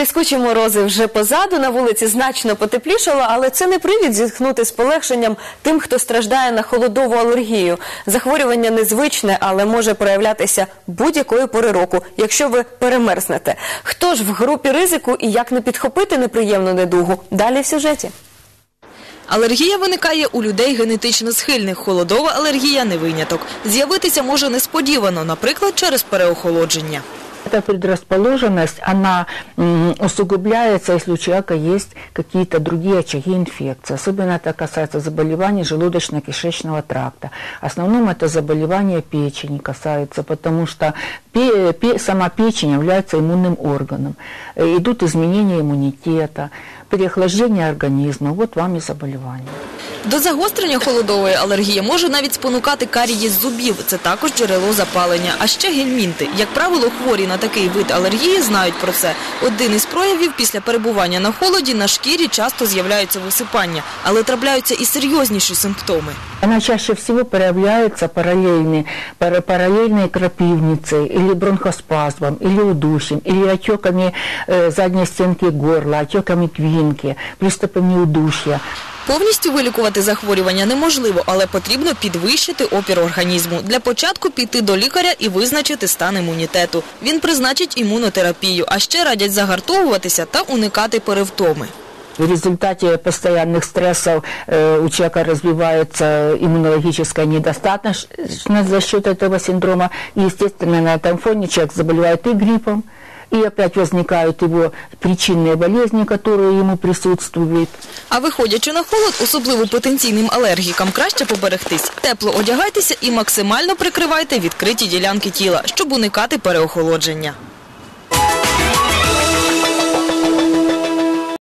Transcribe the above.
Тріскучі морози вже позаду, на вулиці значно потеплішало, але це не привід зітхнути з полегшенням тим, хто страждає на холодову алергію. Захворювання незвичне, але може проявлятися будь-якої пори року, якщо ви перемерзнете. Хто ж в групі ризику і як не підхопити неприємну недугу? Далі в сюжеті. Алергія виникає у людей генетично схильних. Холодова алергія не виняток. З'явитися може несподівано, наприклад, через переохолодження. Эта предрасположенность, она усугубляется, если у человека есть какие-то другие очаги инфекции. Особенно это касается заболеваний желудочно-кишечного тракта. В основном это заболевания печени касается, потому что сама печень является иммунным органом. Идут изменения иммунитета, переохлаждение организма. Вот вам и заболевание. До загострення холодової алергії може навіть спонукати карієс зубів. Це також джерело запалення. А ще гельмінти. Як правило, хворі на такий вид алергії знають про це. Один із проявів після перебування на холоді на шкірі часто з'являються висипання, але трапляються і серйозніші симптоми. Она чаще всего проявляется параллельной, пара- параллельной крапивницей или бронхоспазмом, или удушьем, или отеками э, задней стенки горла, отеками квинки, приступами удушья. Повністю вилікувати захворювання неможливо, але потрібно підвищити опір організму. Для початку піти до лікаря і визначити стан імунітету. Він призначить імунотерапію, а ще радять загартовуватися та уникати перевтоми. В результате постоянных стрессов э, у человека развивается иммунологическая недостаточность за счет этого синдрома. И, естественно, на этом фоне человек заболевает и гриппом, и опять возникают его причинные болезни, которые ему присутствуют. А виходячи на холод, особливо потенційним алергікам, краще поберегтись. Тепло одягайтеся і максимально прикривайте відкриті ділянки тіла, щоб уникати переохолодження.